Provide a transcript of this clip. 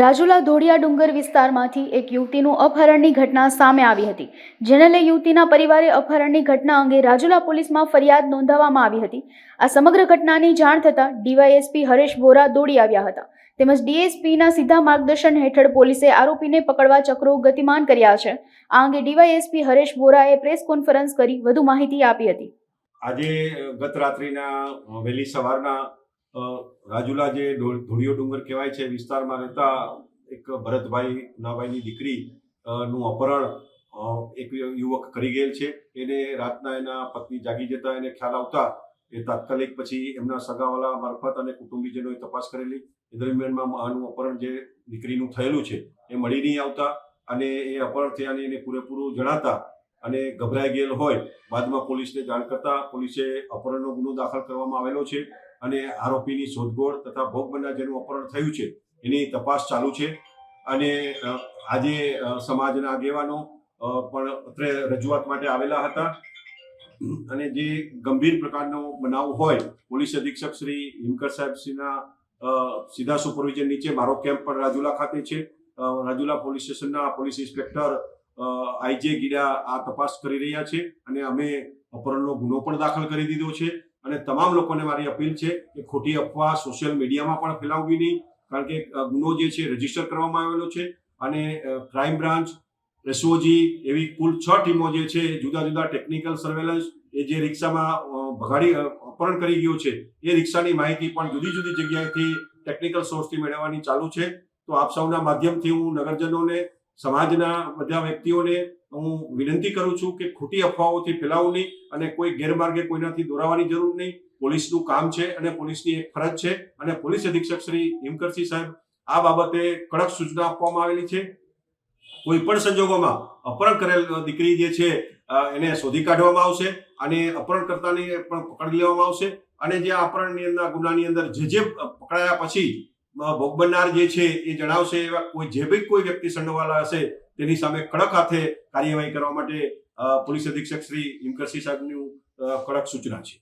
રાજુલા ધોડિયા ડુંગર વિસ્તારમાંથી એક યુવતીનું અપહરણની ઘટના સામે આવી હતી, જેને લઈ યુવતીના પરિવારે અપહરણની ઘટના અંગે રાજુલા પોલીસમાં ફરિયાદ નોંધાવવામાં આવી હતી. આ સમગ્ર ઘટનાની જાણ થતાં ડીવાયએસપી હરેશ બોરા દોડી આવ્યા હતા. તેમજ ડીએસપીના સીધા માર્ગદર્શન હેઠળ પોલીસે આરોપીને પકડવા ચક્રો ગતિમાન કર્યા છે. આ અંગે ડીવાયએસપી હરેશ બોરાએ પ્રેસ કોન્ફરન્સ કરી વધુ માહિતી આપી હતી. આજે ગત રાત્રિના વહેલી સવારના રાજુલા જે ધોળિયો ડુંગર કહેવાય છે, વિસ્તારમાં રહેતા એક ભરતભાઈ નાભાઈની દીકરી નું અપહરણ એક યુવક કરી ગયેલ છે. એને રાતના એના પત્ની જાગી જતા એને ખ્યાલ આવતા એ તાત્કાલિક પછી એમના સગાવાલા મારફત અને કુટુંબીજનોએ તપાસ કરેલી. એ દરમિયાનમાં આનું અપહરણ જે દીકરીનું થયેલું છે, એ મળી નહીં આવતા અને એ અપહરણ થયાની એને પૂરેપૂરું જણાતા અને ગભરાઈ ગયેલ હોય. બાદમાં પોલીસને જાણ કરતા પોલીસે અપહરણનો ગુનો દાખલ કરવામાં આવેલો છે. અને આરોપીની શોધખોળ તથા ભોગ બનનાર જેનું અપહરણ થયું છે, એની તપાસ ચાલુ છે. અને આજે સમાજના આગેવાનો પણ અત્રે રજૂઆત માટે આવેલા હતા. અને જે ગંભીર પ્રકારનો બનાવ હોય, પોલીસ અધિક્ષક શ્રી હિમકર સાહેબ શ્રીના સીધા સુપરવિઝન નીચે મારો કેમ્પ પણ રાજુલા ખાતે છે. રાજુલા પોલીસ સ્ટેશનના પોલીસ ઇન્સ્પેક્ટર આઈજે ગીડા આ તપાસ કરી રહ્યા છે અને અમે અપહરણનો ગુનો પણ દાખલ કરી દીધો છે. અને તમામ લોકોને મારી અપીલ છે કે ખોટી અફવા સોશિયલ મીડિયામાં પણ ફેલાવવી નહીં, કારણ કે ગુનો જે છે રજિસ્ટર કરવામાં આવેલો છે અને ક્રાઇમ બ્રાન્ચ એસઓજી એવી કુલ છ ટીમો જે છે જુદા જુદા ટેકનિકલ સર્વેલન્સ એ જે રિક્ષામાં ભગાડી અપહરણ કરી ગયો છે એ રિક્ષાની માહિતી પણ જુદી જુદી જગ્યાએથી ટેકનિકલ સોર્સથી મેળવવાની ચાલુ છે. તો આપ સૌના માધ્યમથી હું નગરજનોને, સમાજના બધા વ્યક્તિઓને હું વિનંતી કરું છું કે ખોટી અફવાઓથી ફેલાવું નહીં અને કોઈ ગેરમાર્ગે કોઈનાથી દોરાવાની જરૂર નહીં. પોલીસનું કામ છે અને પોલીસની એક ફરજ છે અને પોલીસ અધિક્ષક શ્રી હિમકરસિંહ સાહેબ આ બાબતે કડક સૂચના આપવામાં આવેલી છે. કોઈ પણ સંજોગોમાં અપહરણ કરેલ દીકરી જે છે એને શોધી કાઢવામાં આવશે અને અપહરણકર્તાને પણ પકડી લેવામાં આવશે અને જે અપહરણની અંદર ગુનાની અંદર જે જે પકડાયા પછી ભોગ બનનાર જે છે એ જણાવશે એવા કોઈ જે બી કોઈ વ્યક્તિ સંડોવાયેલા હશે, તેની સામે કડક હાથે કાર્યવાહી કરવા માટે પોલીસ અધિક્ષક શ્રી હિમકરસિંહ સાહેબનું કડક સૂચના છે.